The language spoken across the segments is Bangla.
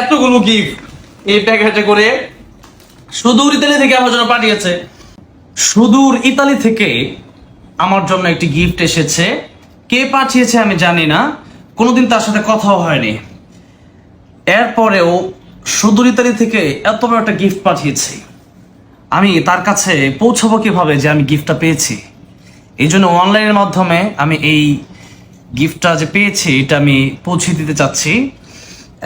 এতগুলো গিফট এই প্যাকেটে করে সুদূর ইতালি থেকে আমার জন্য পাঠিয়েছে। সুদূর ইতালি থেকে আমার জন্য একটি গিফট এসেছে। কে পাঠিয়েছে আমি জানি না। কোনোদিন তার সাথে কথাও হয়নি। এরপরেও সুদূর ইতালি থেকে এত বড় একটা গিফট পাঠিয়েছে। আমি তার কাছে পৌঁছাবো কীভাবে যে আমি গিফটটা পেয়েছি? এই জন্য অনলাইনের মাধ্যমে আমি এই গিফটটা যে পেয়েছি, এটা আমি পৌঁছে দিতে চাচ্ছি।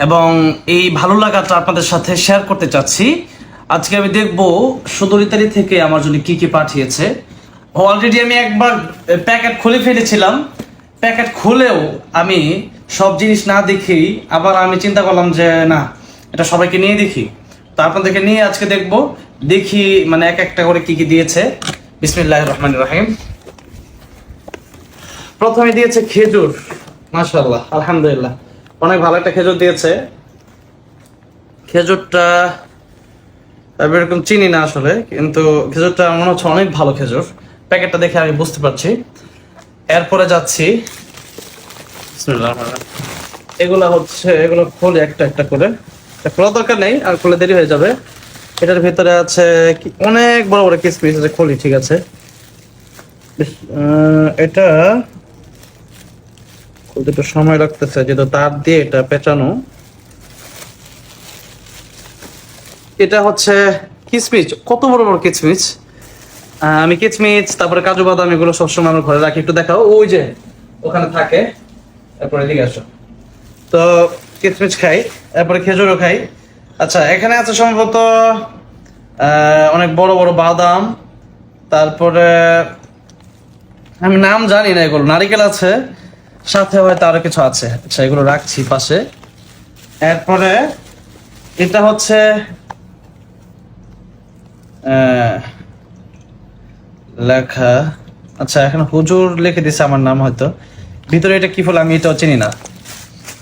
এবং এই ভালো লাগাটা আপনাদের সাথে শেয়ার করতে চাচ্ছি। আজকে আমি দেখব সুদূর ইতালি থেকে আমার জন্য কি কি পাঠিয়েছে। অলরেডি আমি একবার প্যাকেট খুলে ফেলেছিলাম। প্যাকেট খুলেও আমি সব জিনিস না দেখেই আবার আমি চিন্তা করলাম যে, না, এটা সবাইকে নিয়ে দেখি। তো আপনাদেরকে নিয়ে আজকে দেখব। দেখি মানে এক একটা করে কি কি দিয়েছে। বিসমিল্লাহ রহমান রহিম। প্রথমে দিয়েছে খেজুর, মাশাআল্লাহ, আলহামদুলিল্লাহ। অনেক ভালো একটা খেজুর দিয়েছে। খেজুরটা, আমি এরকম চিনি না আসলে, কিন্তু খেজুরটা মনে হচ্ছে অনেক ভালো খেজুর। প্যাকেটটা দেখে আমি বুঝতে পারছি। এরপরে যাচ্ছি। এগুলা হচ্ছে, এগুলো খোলে একটা একটা করে। খোলা দরকার নেই, আর খুলে দেরি হয়ে যাবে। এটার ভিতরে আছে অনেক বড় বড় কিসমিস আছে, খুলি, ঠিক আছে। এটা একটু সময় লাগতেছে যেহেতু তার দিয়ে এটা পেঁচানো। এটা হচ্ছে কিসমিস কত বড় বড় আহ, আমি কিচমিচ তারপরে কাজু বাদাম এগুলো সবসময় আমার ঘরে রাখি। একটু দেখাও। ওই যে ওখানে থাকে। তারপরে এদিকে আসো। তো কিচমিচ খাই তারপরে খেজুরও খাই। আচ্ছা এখানে আছে সম্ভবত অনেক বড় বড় বাদাম। তারপরে আমি নাম জানি না এগুলো। নারিকেল আছে। সাথে হয়তো আরও কিছু আছে আচ্ছা এগুলো রাখছি পাশে। এরপরে এটা হচ্ছে লেখা আচ্ছা এখন হুজুর লিখে দিছে আমার নাম হয়তো। ভিতরে এটা কি ফল আমি এটাও চিনি না।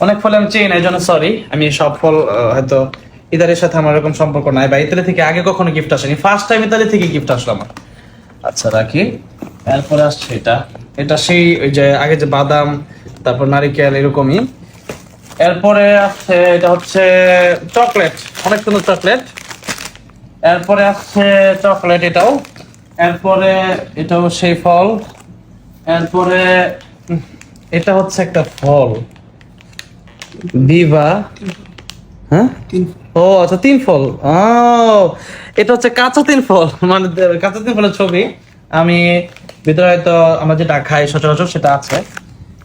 অনেক ফল আমি চিনি না এই জন্য সরি আমি সব ফল হয়তো ইতালির সাথে আমার এরকম সম্পর্ক নাই, বা ইতালি থেকে আগে কখনো গিফট আসেনি ফার্স্ট টাইম ইতালি থেকে গিফট আসলো আমার। আচ্ছা রাখি। এরপরে আসছে এটা। এটা সেই ওই যে আগে যে বাদাম তারপর নারিকেল এরকমই। এরপরে আছে এটা হচ্ছে চকলেট অনেক সুন্দর চকলেট। এরপরে আছে চকলেট এটাও। এরপরে এটাও সেই ফল। এরপরে এটা হচ্ছে একটা ফল। বিভা হ্যাঁ? ও আচ্ছা তিন ফল। ও এটা হচ্ছে কাঁচা তিন ফল মানে কাঁচা তিন ফলের ছবি। আমি ভিতরে হয়তো আমরা যেটা খাই সচরাচর সেটা আছে।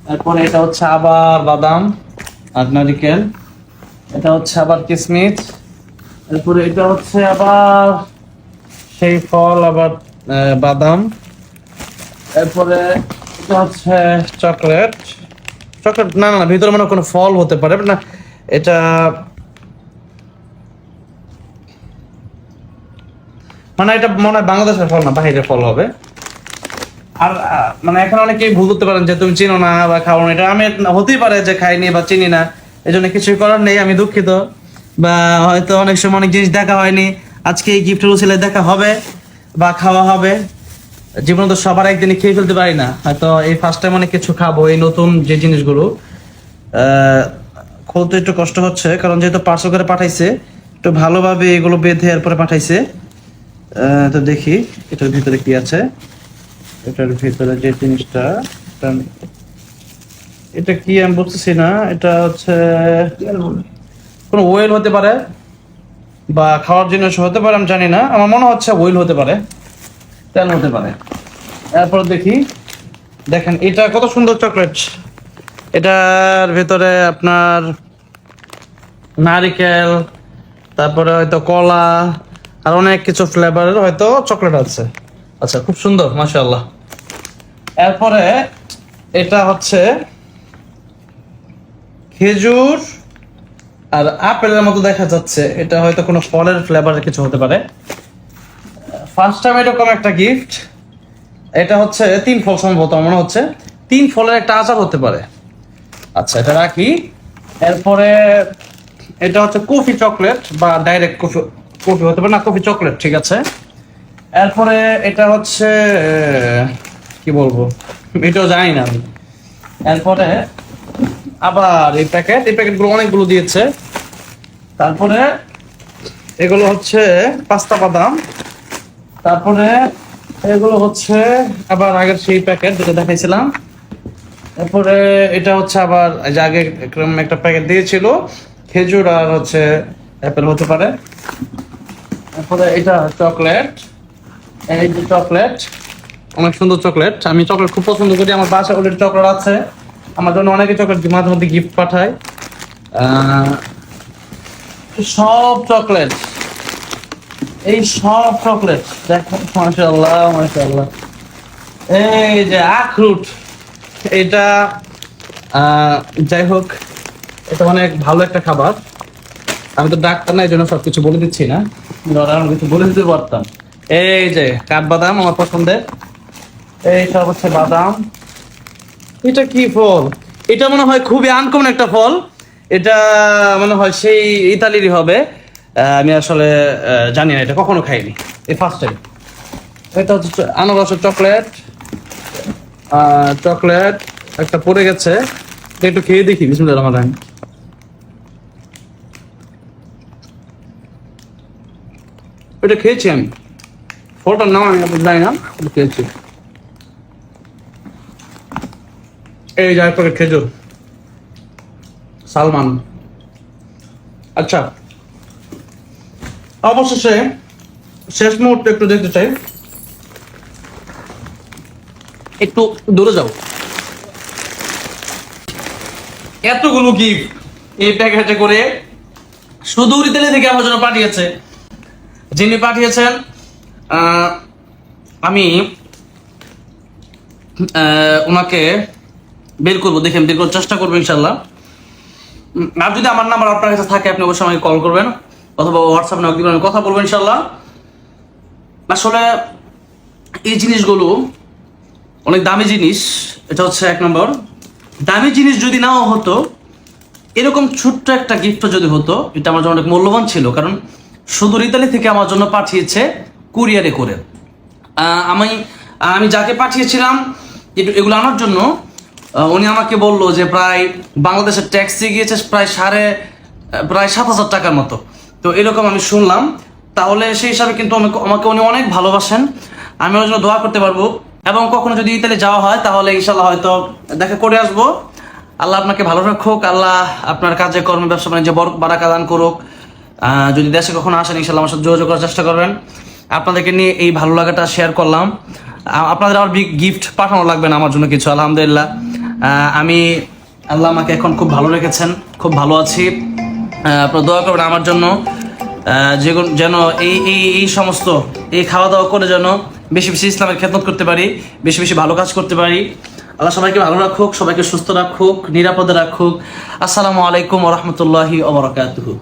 তারপরে এটা হচ্ছে আবার বাদাম আর নারিকেল। এটা হচ্ছে আবার কিসমিস। তারপরে এটা হচ্ছে আবার সেই ফল আবার বাদাম। এরপরে এটা হচ্ছে চকলেট। চকলেট না না না, ভিতরে মানে কোনো ফল হতে পারে না এটা মানে এটা মনে হয় বাংলাদেশের ফল না, বাহিরের ফল হবে। আর মানে এখন অনেকেই ভুল করতে পারেন যে তুমি চিনো না বা খাও না, এটা আমি হতেই পারে যে খাইনি বা চিনি না এই জন্য কিছুই করার নেই, আমি দুঃখিত। বা হয়তো অনেক সময় অনেক জিনিস দেখা হয়নি, আজকে এই গিফটের উচিলে দেখা হবে বা খাওয়া হবে। জীবনে তো সবার একদিনে খেয়ে ফেলতে পারি না, হয়তো এই ফার্স্ট টাইম অনেক কিছু খাব, এই নতুন যে জিনিসগুলো। খুলতে একটু কষ্ট হচ্ছে, কারণ যেহেতু পার্সেল করে পাঠাইছে, একটু ভালোভাবে এগুলো বেঁধে এরপরে পাঠাইছে। তো দেখি, এটার ভিতরে কি আছে? এটার ভিতরে যে জিনিসটা, এটা কি আমি বুঝতেছি না, এটা হচ্ছে কোনো ওয়েল হতে পারে, বা খাওয়ার জিনিস হতে পারে, আমি জানি না, আমার মনে হচ্ছে ওয়েল হতে পারে, তেল হতে পারে। এরপর দেখি, দেখেন, এটা কত সুন্দর চকলেট এটার ভেতরে আপনার নারিকেল, তারপরে হয়তো কলা আর অনেক কিছু ফ্লেভারের হয়তো চকলেট আছে। আচ্ছা খুব সুন্দর, মাশাআল্লাহ। এরপরে এটা হচ্ছে খেজুর আর আপেলের মতো দেখা যাচ্ছে। এটা হয়তো কোনো ফলের ফ্লেভারের কিছু হতে পারে। ফার্স্ট টাইম এরকম একটা গিফট এটা হচ্ছে তিন ফল সম্ভবত মনে হচ্ছে। তিন ফলের একটা আচার হতে পারে। আচ্ছা এটা রাখি। এরপরে এটা হচ্ছে কফি চকলেট বা ডাইরেক্ট কফি কফি হতে পারে, না, কফি চকলেট, ঠিক আছে। এরপরে এটা হচ্ছে কি বলব? এটাও জানি না আমি। এরপরে আবার এই প্যাকেট, এই প্যাকেটগুলো অনেকগুলো দিয়েছে। তারপরে এগুলো হচ্ছে পাস্তা বাদাম। তারপরে এগুলো হচ্ছে আবার আগের সেই প্যাকেট যেটা দেখাইছিলাম। তারপরে এটা হচ্ছে আবার যে আগে একটা প্যাকেট দিয়েছিল, খেজুর আর হচ্ছে অ্যাপেল হতে পারে। তারপরে এটা চকলেট এই যে চকলেট অনেক সুন্দর চকলেট আমি চকলেট খুব পছন্দ করি, আমার বাসায় অলরেডি চকলেট আছে। আমার জন্য অনেকে চকলেট মাঝে মধ্যে গিফট পাঠায়। সব চকলেট এই সব চকলেট দেখো, মাশাআল্লাহ মাশাআল্লাহ। এই যে আখরুট, এটা যাই হোক, এটা অনেক ভালো একটা খাবার। আমি তো ডাক্তার না, এই জন্য সবকিছু বলে দিচ্ছি না। আমি কিছু বলে দিতে পারতাম। এই যে কাঠবাদাম আমার পছন্দের। এই সব হচ্ছে বাদাম। এটা কি ফল? এটা মনে হয় খুবই আনকমন একটা ফল। এটা মনে হয় সেই ইতালিরই হবে। আমি আসলে জানি না এটা কখনো খাইনি। এই ফার্স্ট টাইম এটা হচ্ছে আনারসের চকলেট। চকলেট একটা পড়ে গেছে। একটু খেয়ে দেখি বিসমুল্লাহ রহমান এটা খেয়েছি আমি। ফলটার নাম আমি জানি না খেয়েছি। এই যায় পরে খেজুর। সালমান। আচ্ছা। অবশেষে শেষ মুহূর্তে একটু দেখতে চাই। একটু দূরে যাও। এতগুলো গিফট এই প্যাকেটে করে সুদূর ইতালি থেকে আমার জন্য পাঠিয়েছে। যিনি পাঠিয়েছেন আমি ওনাকে বের করব। দেখেন, বের করার চেষ্টা করব ইনশাল্লাহ আর যদি আমার নাম্বার আপনার কাছে থাকে, আপনি অবশ্যই আমাকে কল করবেন। অথবা হোয়াটসঅ্যাপ নক দিবেন কথা বলব ইনশাল্লাহ আসলে এই জিনিসগুলো অনেক দামি জিনিস। এটা হচ্ছে এক নম্বর। দামি জিনিস যদি নাও হতো, এরকম ছোট্ট একটা গিফট যদি হতো, এটা আমার জন্য অনেক মূল্যবান ছিল। কারণ সুদূর ইতালি থেকে আমার জন্য পাঠিয়েছে কুরিয়ারে করে। আমি আমি যাকে পাঠিয়েছিলাম এগুলো আনার জন্য উনি আমাকে বলল যে প্রায় বাংলাদেশের ট্যাক্সি গিয়েছে প্রায় সাড়ে প্রায় সাত হাজার টাকার মতো। তো এরকম আমি শুনলাম। তাহলে সেই হিসাবে কিন্তু আমাকে উনি অনেক ভালোবাসেন। আমি ওর জন্য দোয়া করতে পারব। এবং কখনো যদি ইতালি যাওয়া হয়, তাহলে ইনশাল্লাহ হয়তো দেখা করে আসব। আল্লাহ আপনাকে ভালো রাখুক। আল্লাহ আপনার কাজে, কর্মে, ব্যবসা বাণিজ্যে বর বারাকা দান করুক। যদি দেশে কখনো আসেন ইনশাল্লাহ আমার সাথে যোগাযোগ করার চেষ্টা করবেন। আপনাদেরকে নিয়ে এই ভালো লাগাটা শেয়ার করলাম। আপনাদের আমার গিফট পাঠানো লাগবে না আমার জন্য কিছু, আলহামদুলিল্লাহ। আমি আল্লাহ আমাকে এখন খুব ভালো রেখেছেন, খুব ভালো আছি। আপনারা দোয়া করবেন আমার জন্য। যে যেন এই এই এই সমস্ত এই খাওয়া দাওয়া করে যেন বেশি বেশি ইসলামের খেদমত করতে পারি, বেশি বেশি ভালো কাজ করতে পারি। আল্লাহ সবাইকে ভালো রাখুক, সবাইকে সুস্থ রাখুক, নিরাপদে রাখুক। আসসালামু আলাইকুম রহমতুল্লাহি ওবরাকাতুহু